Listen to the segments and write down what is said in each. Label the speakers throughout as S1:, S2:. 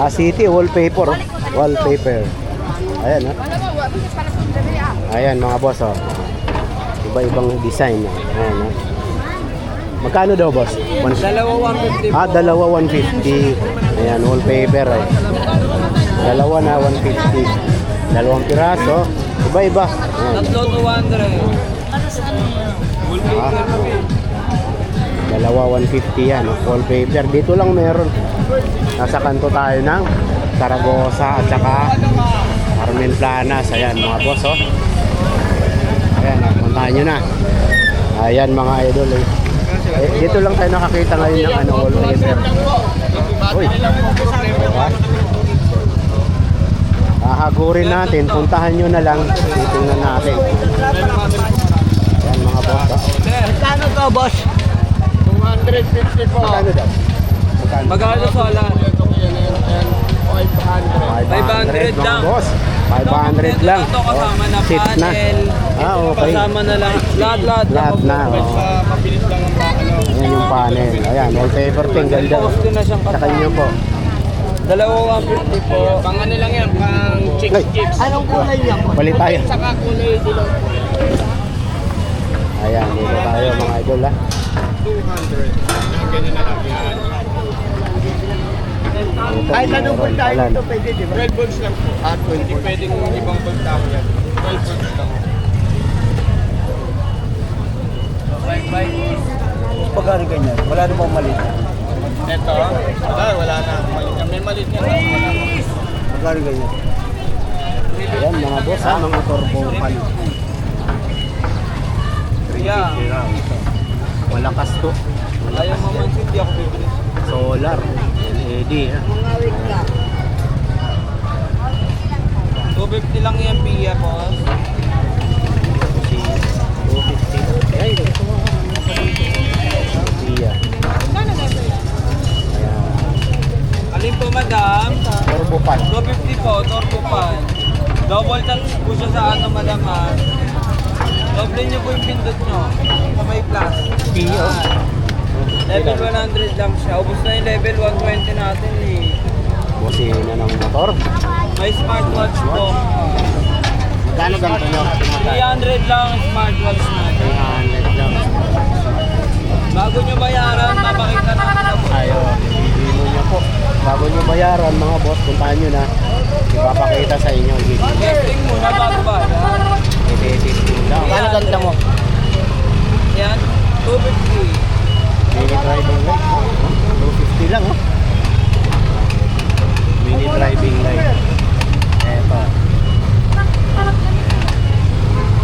S1: Ah, city wallpaper. oh. Wallpaper. Ayan, ha? Ayan, mga boss, oh. Iba-ibang design, oh. Ayan, ha? Magkano daw, boss? One-
S2: Dalawa 150
S1: Ah, dalawa 150. Ayan, wallpaper, eh. Dalawa na 150. Dalawang piraso. Iba-iba. Ayan.
S2: Tatlo 200.
S1: Ah. Dalawa 150 yan, oh. wallpaper. Dito lang meron. Nasa kanto tayo ng Saragosa at saka Carmen Planas. Ayan mga boss, oh. Ayan, oh, puntahan nyo na. Ayan mga idol, eh. Eh, dito lang tayo nakakita ngayon ng ano, wallpaper. Uy. Diba? Hahagurin natin, puntahan nyo na lang. Titingnan natin. Ayan mga boss, oh.
S2: Magkano to, boss?
S3: 250 po.
S1: Magkano daw? Magkano?
S2: Magkano sola?
S1: 500
S2: 500 lang.
S1: boss. 500 lang.
S2: Ito kasama na
S1: Oh,
S2: panel.
S1: Ah, okay.
S2: Kasama na lang. Lahat, lahat.
S1: Lahat na. Oh.
S3: Mabilis lang ang ano.
S1: Ayan yung panel. Ayan, wallpaper pink. Ganda.
S2: Post ko na siyang
S1: Sa
S2: kasama.
S1: kanya po.
S2: Dalawa 150 po.
S3: Pang ano lang yan, pang chicks
S1: Ay.
S3: chicks.
S2: Anong kulay niya?
S1: Palit tayo.
S3: Saka kulay dilaw.
S1: Ayan, dito tayo mga idol ha.
S3: 200. Yan, ganyan na lang yan.
S1: Ito,
S2: Kahit anong
S1: meron
S2: kulay
S1: pala.
S2: ito pwede, di ba?
S3: 12 volts lang po.
S1: Ah, 12
S3: Hindi pwedeng ibang volt tao yan. 12 volts lang.
S2: Pagkano ganyan? Wala namang mali.
S3: Ito, wala, wala na. Malit yan. May malit yan.
S2: Pagkano ganyan?
S1: Ayan mga boss ha, mga turbo fan.
S2: Yeah.
S1: Malakas to.
S2: Ayaw mamansin, di ako bibili.
S1: Solar. LED ha.
S2: 250 lang yan, Pia, boss.
S1: Si 250. Ayan, gusto mo. Iya. Ayan.
S2: Alin po, madam?
S1: Turbo fan.
S2: 250 po, turbo pan. Double touch po siya sa ano, madam ha. Doble nyo po yung pindot nyo. Kamay plus. Piyo. Level 100 lang siya. Ubus na yung level 120 natin eh.
S1: Busi na ng motor.
S2: May smartwatch po.
S1: Magkano ganito nyo?
S2: 300 lang smartwatch natin.
S1: 300 lang.
S2: Bago nyo bayaran, mapakita natin na po.
S1: Ayaw. Bibili nyo po. Bago nyo bayaran mga boss, puntahan nyo na. Ipapakita sa inyo.
S2: Testing muna bago bayaran.
S1: 250 daw.
S2: Ano ganda mo? Yan, 250.
S1: Mini driving light. 250 lang oh. Mini driving light. Eto.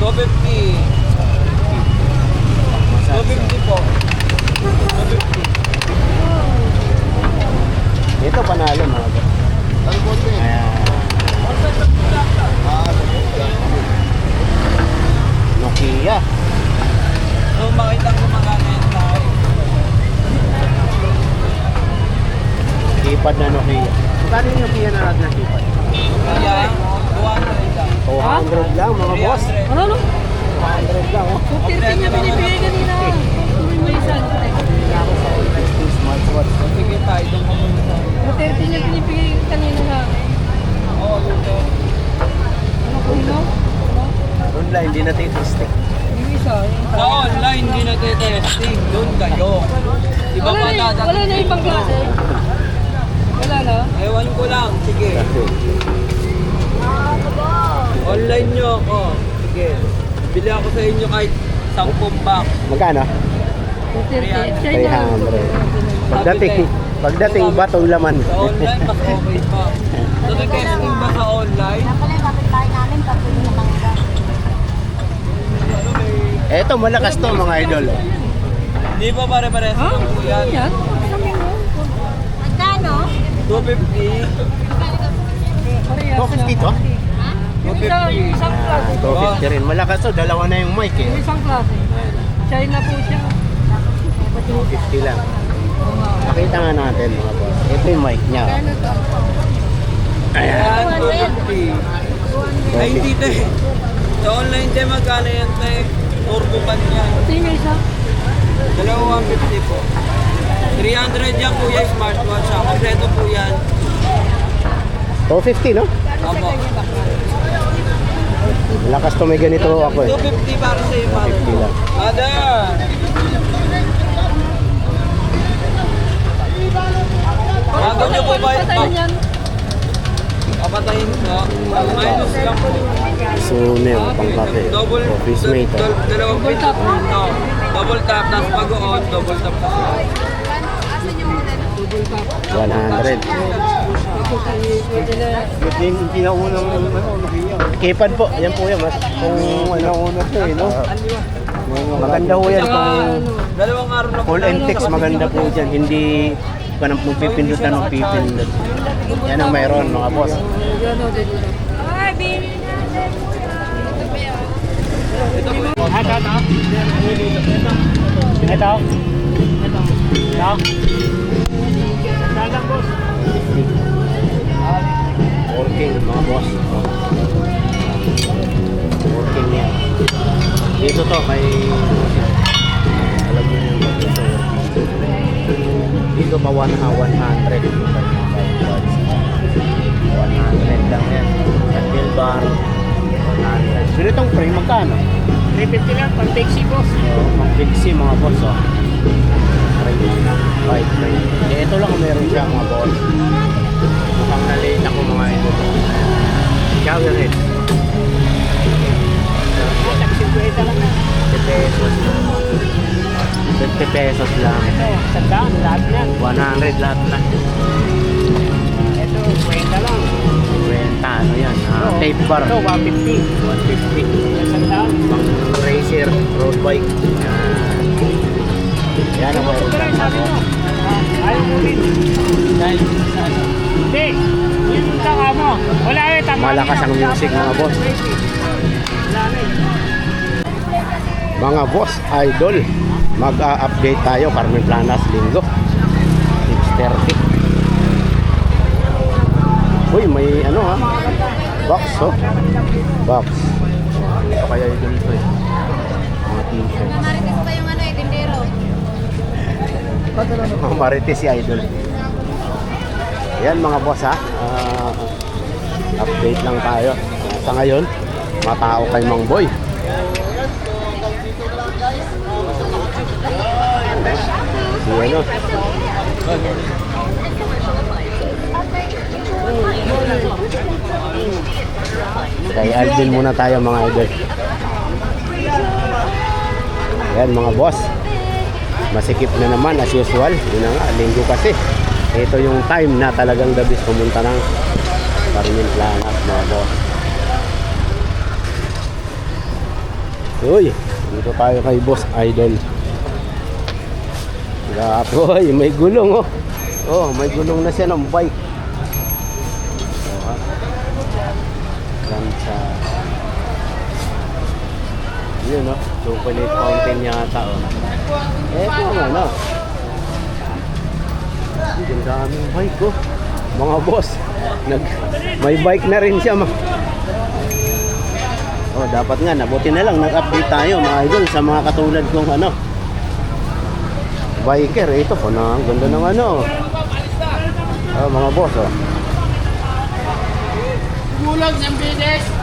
S2: 250. 250 po. 250.
S1: Ito panalo mga.
S4: Ano
S2: po ito Bili ako sa inyo kahit 10 pack.
S1: Magkano?
S4: 230. China.
S1: 300. Pagdating, pagdating batong laman.
S2: Sa online, mas okay pa. Nag-testing ba sa online?
S1: Eto, malakas to mga idol.
S2: Hindi pa pare-pares
S4: Ha?
S2: lang po yan.
S4: Ano mo.
S2: 250.
S4: Parehas
S1: 250 to?
S4: Isa, isang klase.
S1: Ah, 250 rin. Malakas to, dalawa na yung mic
S4: Yung
S1: eh.
S4: isang klase. China po siya.
S1: 250 lang.
S4: Oo nga.
S1: Pakita nga natin mga boss. Ito yung mic niya. Ayan.
S2: Ayan, 250. Ay, hindi te. Sa online te, magkano yan te? Turbo pan.
S4: Ito yung isa.
S2: Dalawa 150 po. 300 yan kuya, smartwatch. Kompleto po yan.
S1: 250, no?
S2: Opo.
S1: Lakas to may ganito ako eh.
S2: 250 para sa iyo, Mare.
S1: 250 lang.
S2: Ada! Bago nyo po ba?
S4: Yan.
S2: Papatayin ko. Minus lang po.
S1: Sumer, pang kape.
S2: Double,
S1: Office mate.
S2: dal-
S1: ah.
S2: dalawang double tap. No. Double tap, tapos pag-on, double tap sa
S4: Double tap.
S1: 100.
S4: Ay na.
S3: Ito yung pinaunang ano, Nokia.
S1: Keypad po, yan po yan. Mas, kung ano,
S3: Pinauna to eh, no?
S1: maganda po yan. Kung
S2: dalawang araw na po.
S1: call and text, maganda po dyan. Hindi ka nang magpipindot na magpipindot. Yan ang mayroon mga boss.
S4: Yan o, din yun.
S1: Ito? Ito? Ito? Working mga boss. Working yan. Dito to, may... Alam mo yung dito. Dito pa 100. 100 lang yan. Candle bar. 100. Pero itong frame magkano?
S3: 350 lang, pang taxi boss.
S1: So, pang fixie mga boss, oh. Frame. Right, frame. Eh, ito lang ang meron siya mga boss. Mukhang nalate ako mga ito. Shower head.
S3: Taxi kuweta lang na.
S1: 50 pesos. 50 pesos lang.
S3: Ito, sandaan, lahat yan.
S1: 100 lahat na.
S3: Ito, kuweta lang.
S1: Renta, ano yan? ah,
S3: Ito,
S1: tape bar.
S3: Ito, 150.
S1: 150.
S3: Sandaan.
S1: Pang racer, road bike. Yan. Ang meron
S3: lang, Ayaw mo rin.
S2: Dahil sa ano.
S3: Hindi. Yung mo. Wala eh, tama.
S1: Malakas ang music, mga boss.
S3: Eh.
S1: Mga boss, idol, mag-a-update tayo Carmen Planas linggo. 6.30. Uy, may ano ha? Box, oh. Box. Ito kaya yung ganito eh.
S5: Marites
S1: si idol. Yan mga boss ha. Ah, update lang tayo. Sa ngayon, matao kay Mang Boy. Si ano? Kay Alvin muna tayo mga idol. Yan mga boss. Masikip na naman as usual. Yun na nga, linggo kasi. Ito yung time na talagang the best pumunta ng Carmen Planas mga boss. Uy, dito tayo kay Boss Idol. Grabe, may gulong oh. Oh, may gulong na siya ng bike. Oh, ha? Lansa. Yun oh, chocolate fountain yata oh. Eto ang ano. Ang daming bike oh. Mga boss, nag may bike na rin siya. Ma oh, dapat nga nabuti na lang nag-update tayo mga idol sa mga katulad kong ano. Biker, ito po na ang ganda ng ano. Oh, mga boss oh.
S3: Gulag sa bilis.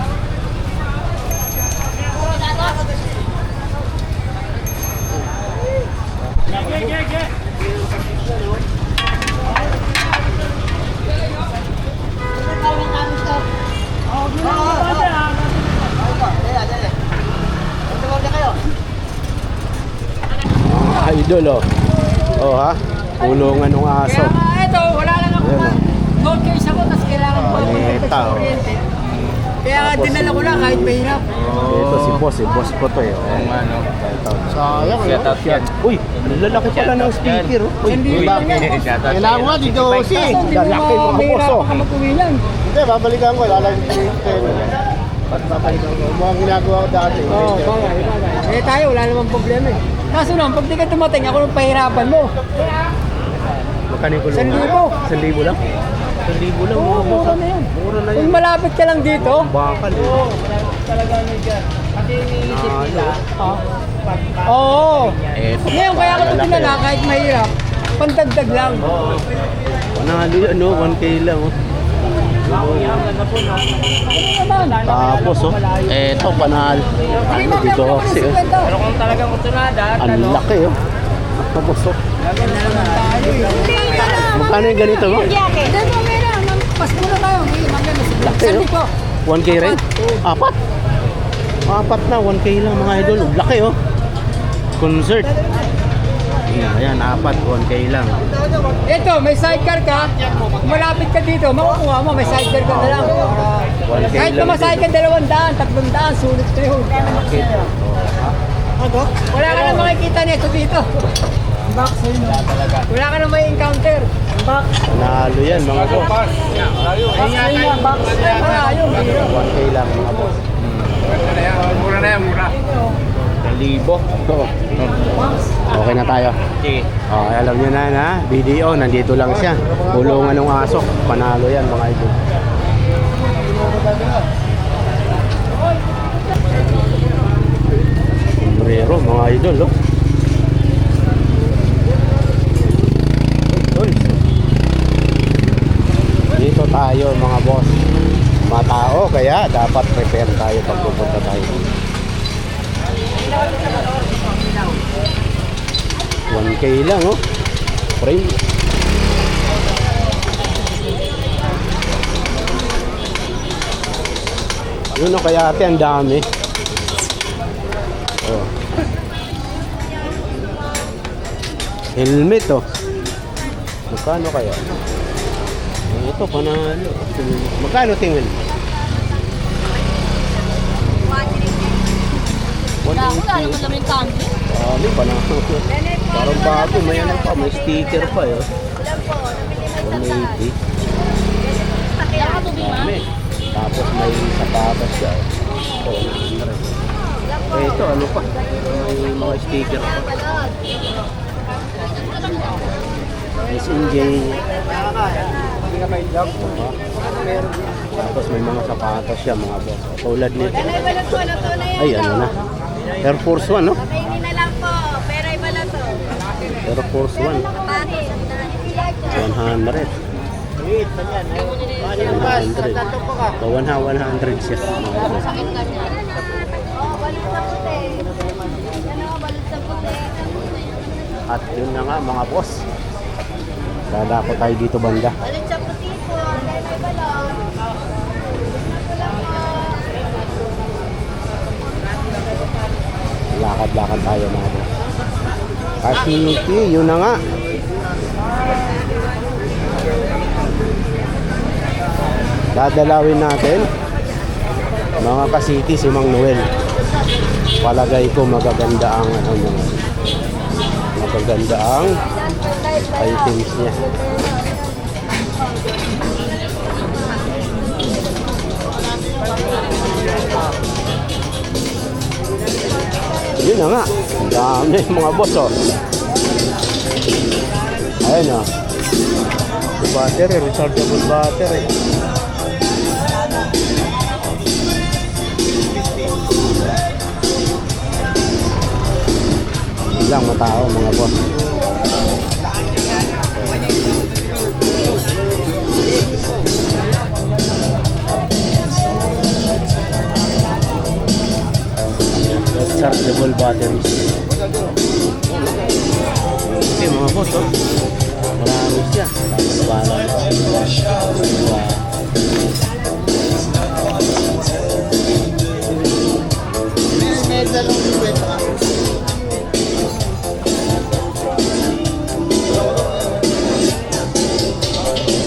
S1: Idol oh. Oh ha. Kulungan ng aso.
S4: Kaya nga ito, wala lang ako.
S1: Ayan,
S4: Gold case ako, tapos kailangan ko
S1: Oh, neta, oh.
S4: Kaya nga
S1: Tapos,
S4: dinala ko lang kahit mahirap.
S1: Ito si boss eh. Boss ko to eh. Oh.
S2: ano.
S1: Sayang
S2: Shout out yan.
S1: Uy, ang lalaki pala ng speaker. oh. Uy,
S4: Hindi
S1: uy,
S4: lang yan.
S3: Kailangan mo nga dito si.
S4: Mo
S1: Lalaki,
S4: mahirap
S1: boss, oh.
S4: ka mag-uwi yan.
S3: Hindi, babalikan ko. Lalagyan ko yung pera. Ba't babalikan ko? Mga ginagawa ko dati.
S4: Oo, oh, bagay, bagay. Eh tayo, wala namang problema eh. Kaso lang, pag di ka tumating, ako nang pahirapan mo.
S1: Magkano yung kulungan?
S4: Isang libo.
S1: Isang libo lang? Isang libo lang.
S4: Oo, mura
S1: ah.
S4: na yan.
S1: Mura na
S4: Kung
S1: yun.
S4: malapit ka lang dito,
S1: Bakal eh.
S4: Oo, talaga ano dyan. Kasi iniisip nila. Oo.
S1: Eto.
S4: Ngayon, kaya ako ito dinala kahit mahirap. Pandagdag lang.
S1: Panalo yun, ano? 1K lang. Oh. Tapos, oh. Eto, panal. Ano dito kasi, oh.
S4: Pero kung talagang kutunada,
S1: Ang laki, oh. Tapos, oh. Magkano yung ganito, mo?
S5: Jacket.
S4: Mas muna tayo. May maganda sa
S1: Laki,
S4: Sabi
S1: oh.
S4: ko,
S1: 1K rin? Apat? Apat na, 1K lang mga idol. Laki, oh. Concert. Ayan, ayan, apat, 1K lang.
S4: Ito, may sidecar ka. Malapit ka dito, makukuha mo. May sidecar ka na lang. Para-
S1: 1K
S4: Kahit
S1: lang
S4: pumasay ka
S1: din.
S4: dalawang daan, tatlong daan, sulit na yun.
S1: Bakit?
S4: Wala ka na makikita nito dito. Wala ka na may encounter. Box.
S1: Panalo yan, mga boss.
S4: Box na yun, box. Ayun, ayun.
S1: 1K lang, mga boss.
S3: Mura na yan, mura.
S1: Libo. Okay na tayo.
S3: Sige.
S1: Okay, alam niyo na na, video, nandito lang siya. Bulungan ng aso. Panalo yan, mga idol. Sombrero, mga idol, oh. Idol. Dito tayo, mga boss. Mga tao, kaya dapat prepare tayo pag pupunta tayo. 1K lang, oh. Frame. Yun o kaya ate, ang dami. Oh. Helmet, oh. Magkano kaya? Ito, panalo. Magkano tingin?
S5: Wala ko, lalo mo namin kami.
S1: Dami pa na. Parang bago, may ano pa, may sticker pa eh. 180.
S5: Wala ka tubig ma?
S1: Dami. Tapos may sapatos siya. Oh, 100. Eh, ito ano pa? May mga sticker pa. SNJ. Diba? Tapos may mga sapatos siya mga boss. Tulad nito.
S5: Ano?
S1: Ay, ano na. Air Force One, no?
S5: Kainin na lang po. Pero iba na to.
S1: Air Force One.
S5: Bakit?
S1: 100. 100. So, 100 siya. At yun na nga mga boss. Dadako tayo dito banda.
S5: Balut sa puti po. Dahil may balot. Ito lang po.
S1: Lakad-lakad tayo mga boss. Kasiniki, yun na nga. Dadalawin natin mga kasiti si Mang Noel. Palagay ko magaganda ang ano niya. Magaganda ang items niya. Yun na nga. Dami mga boss oh. Ayun oh. Battery, rechargeable battery. Ilang matao mga boss. Rechargeable batteries. Okay mga boss oh. Marami siya. Tapos para Diba?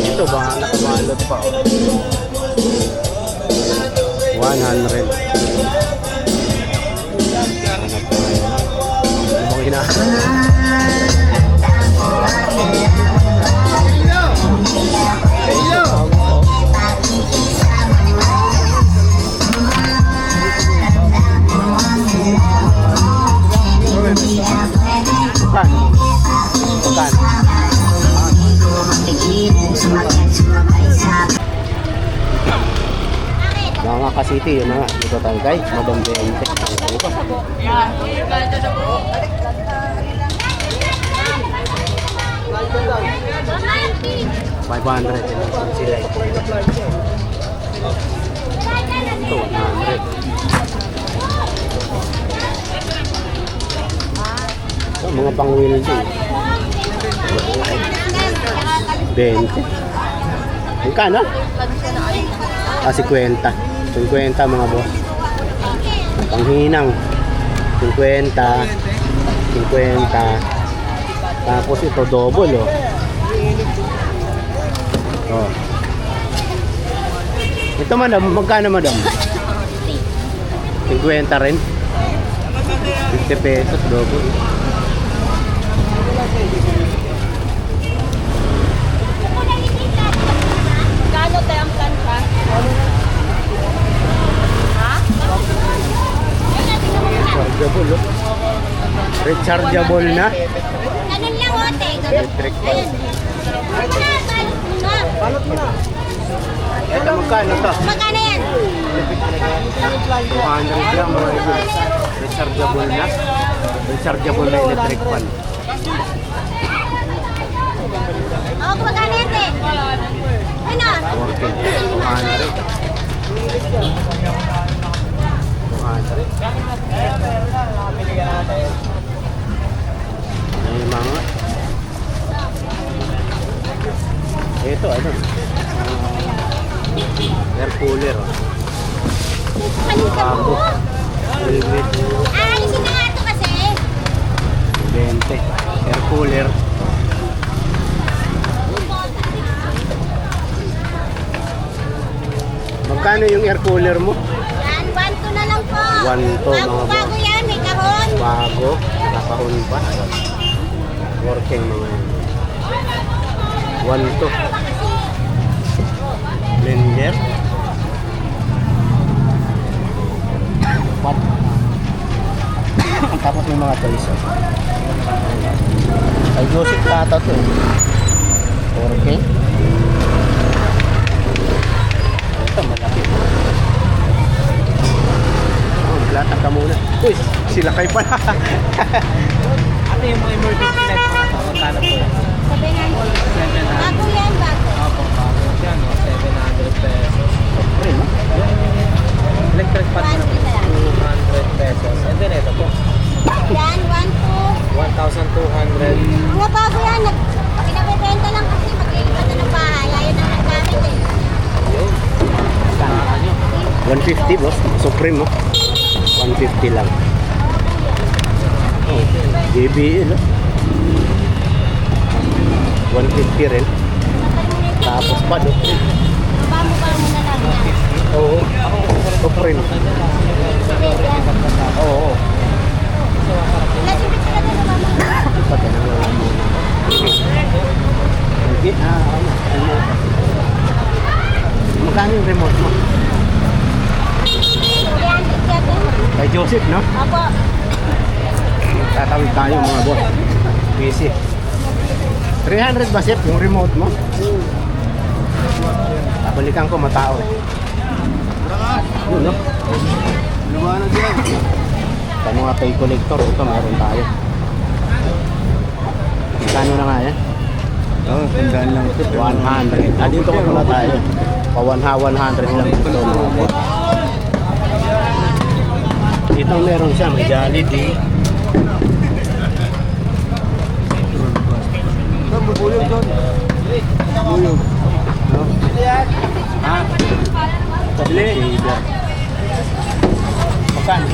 S1: Ito ba nakabalot pa oh. 100. Mga kasiti, yun nga. Dito tayo guys, Madam Bente. 500. Sila. Ito, 100. Oh, mga pang-wheel din. 20. Magkano? Ah, 50. 50 mga boss. Panghinang. 50. 50. Tapos ito double oh. Oh. Ito madam, magkano madam? 50 rin. 50 pesos double.
S5: Kano tayo ang plancha?
S1: Rechargeable oh. Rechargeable na.
S5: Ganun lang, ote.
S1: Electric fan.
S5: Balot mo na.
S1: Ito magkano to?
S5: Magkano yan?
S1: 200 lang mga idol. Rechargeable na. Rechargeable na electric fan.
S5: Oo, magkano yan, te? Ano?
S1: Working. 200. 200. May mga ito ano uh, air cooler
S5: mo.
S1: Velvet
S5: Ah, alisin na nga ito kasi.
S1: 20 air cooler magkano yung air cooler mo?
S5: Yan, 1-2 na lang po.
S1: 1-2,
S5: Bago,
S1: mga
S5: bago yan, may kahon.
S1: bago nakahon pa working mga yun 1 to blender Pat. tapos may mga toys oh. ay Joseph Tata to eh. working sila kay pala.
S2: Ano yung mga emergency light mga to? Magkano po?
S5: Sabi nga, bago yan, bago.
S2: Opo, yan o, 700 pesos.
S1: Ayun, no?
S2: Electric mo naman, 200 pesos. And then ito po,
S5: Yan, 1-2.
S2: 1,200.
S5: Mga bago yan, nag, pinabibenta lang kasi maglilipat na ng bahay. Ayaw na nagamit eh.
S2: Yun. Saan nyo?
S1: 150 boss. Supreme oh. 150 lang. Oh. 150 rin. Tapos pa do.
S5: Baba mo na lang yan.
S1: Oo.
S5: Sige, yan.
S1: Oo. Oh,
S5: Lasipit ka na naman.
S1: Pati na lang muna. Okay, ah, ano, remote. Magkano yung remote mo?
S5: 300 yan.
S1: Kay Joseph, no?
S5: Opo.
S1: Tatawid tayo. 300 ba, Sep, yung remote mo? Babalikan ko, matao. Yun, no?
S3: Lumanan dyan.
S1: Sa mga pay collector, ito meron tayo. Magkano na nga yan?
S3: Oo, oh, tandaan lang ito.
S1: 100. Ah, dito ko muna tayo. Pa 100 lang ito. Dito meron siya, may Jollibee.
S3: Saan mo buyog doon? Buyog.
S1: No? Ha? Bili. Magkano?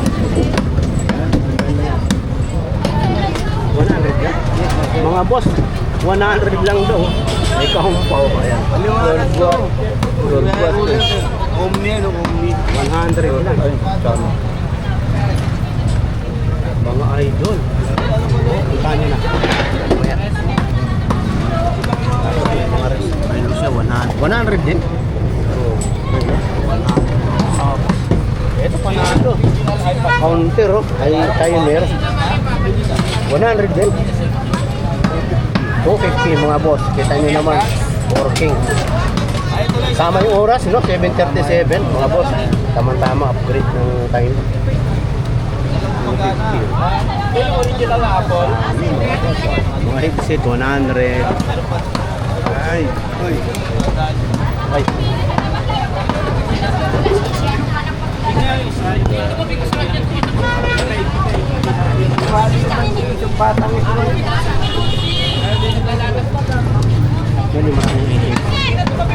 S1: 100 lang? Mga boss, 100 lang daw. May kahumpaw pa yan. Plus to.
S3: Omni, ano, Omni.
S1: 100 lang. Mga idol. Magkano na? Mga res. Ano siya, 100. 100 din? Oo. Ito panalo. Counter oh. Ay timer. 100 din. 250 mga boss. Kita nyo naman. Working. Sama yung oras, no? 7.37 mga boss. Tama-tama upgrade ng time. 250.
S2: Yung original na Apple,
S1: Mga headset, 100.
S3: Ay.
S1: Ay. Ay.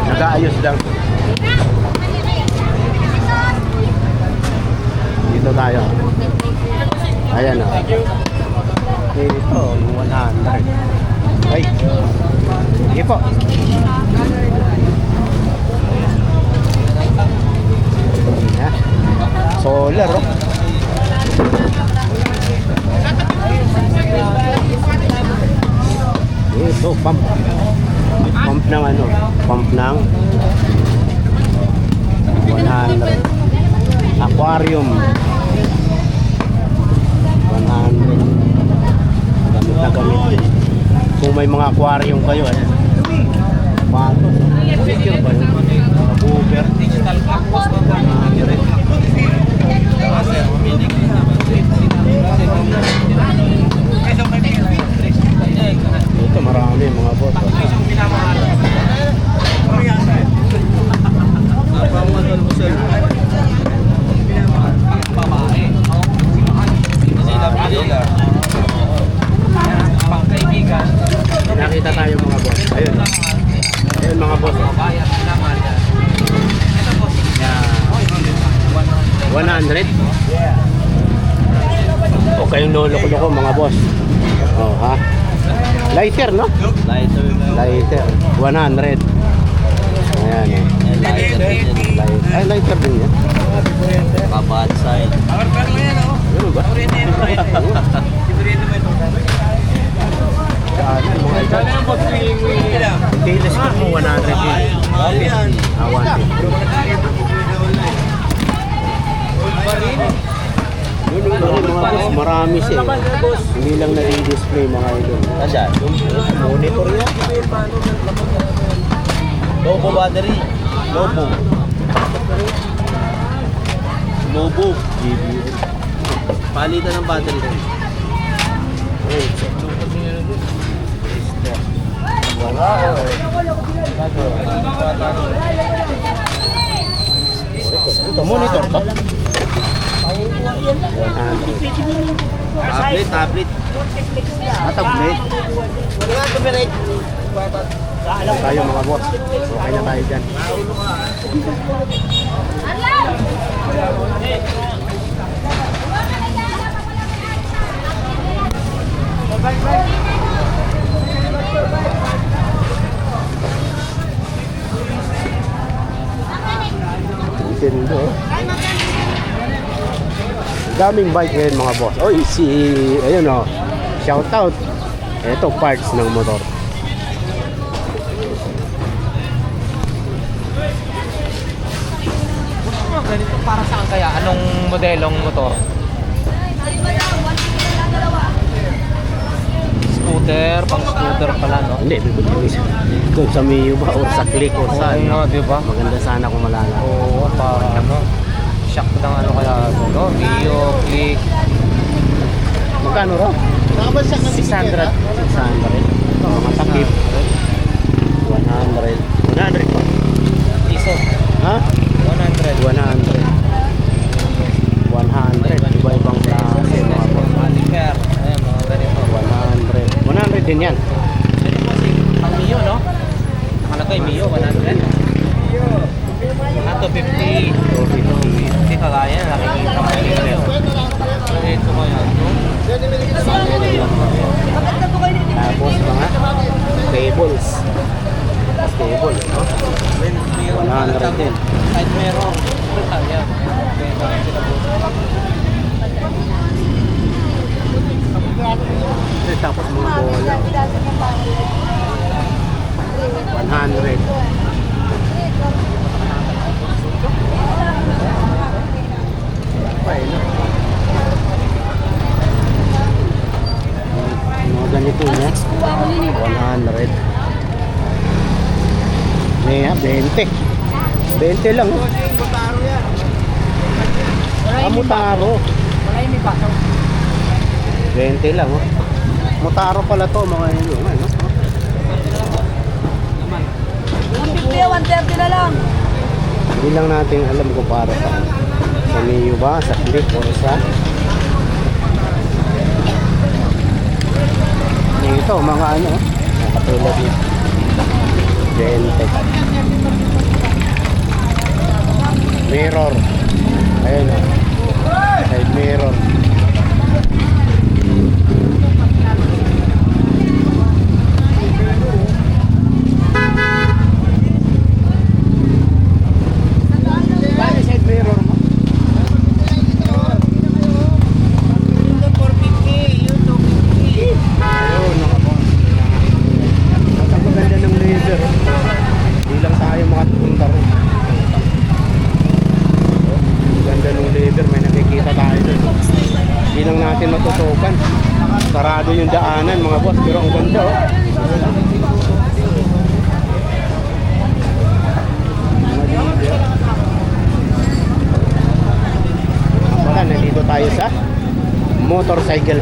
S1: Nag-aayos lang. Dito tayo. Ayan oh. o. Dito, 100. Ay. Sige po. Solar oh. Ito, pump. Pump ng ano? Pump ng 100. Aquarium. 100. Gamit na gamit. Kung may mga aquarium kayo, ayan. Pato. Picture ba yun? Nabuber.
S2: Digital clock post ba ba? Sir, humiling ka naman.
S1: Ito marami mga boss. oh.
S2: Napamangal mo sir. Babae. Sila Manila. Pangkaibigan.
S1: Nakita tayo mga boss. Ayun. Ayun mga boss. oh.
S2: Bayan naman. Ito po.
S1: Yan. 100? O kayong lolo-loko mga boss. Oh, ha? Lighter, no?
S2: Lighter.
S1: Lighter. 100. Ayan. eh.
S2: Lighter.
S1: Light. Ay, lighter din yan.
S2: Kabad side.
S1: Ano ba? Kanan, mga ito. Stainless ko mo 100 din. Ah, 150. Yun yung mga boss, marami siya. eh. Hindi lang na-display mga idol.
S2: Ayan.
S1: Monitor yan.
S2: Lobo battery. Lobo. Lobo. Palitan ng battery.
S1: Ito, monitor to. 100.
S2: Tablet, tablet.
S1: Ah, tablet. Ano tayo mga boss? Okay na tayo dyan. Nintendo. Daming bike ngayon mga boss. Oy, si, ayun oh. Shout out. Ito parts ng motor.
S6: ganito para saan kaya? Anong modelong motor? Scooter, pang scooter pala, no?
S1: Hindi, kung sa Miyo ba or sa Click or saan.
S6: Oo, di ba?
S1: Maganda sana kung malala.
S6: Oo, para ano? Shock ng ano kaya, no? Mio, Click.
S1: Magkano ro? 600. 600. Ito, mga takip. 100. 100 pa.
S6: Iso,
S1: Ha?
S6: 100.
S1: 100. 100. Iba-ibang klase mga boss.
S6: Maliker. Ayan, mga ganito.
S1: 100. 100 din yan.
S6: Ito po si ang Mio, no? Nakalagay Mio, 100. Ah, 250.
S1: 250.
S6: Hindi kagaya, nakikita ko yun. Ito kaya, no?
S1: Tapos mga tables. Tapos table, no? 100 din.
S6: Kahit meron. Ayan. Okay, sila po.
S1: Eh, Tapos mga bola. 100. Pa, eh, no? Mga ganito niya. 100. May 20. 20 lang. oh. Ah, mutaro.
S4: Wala yung may basaw.
S1: 20 lang, oh. Mutaro pala to, mga yun. Ano?
S5: 150, 130 na lang.
S1: Hindi lang natin alam kung para sa sa Mio ba, sa Click o sa ito, mga ano, mga katulad nito. Mirror. Ayan o. Side mirror. Motorcycle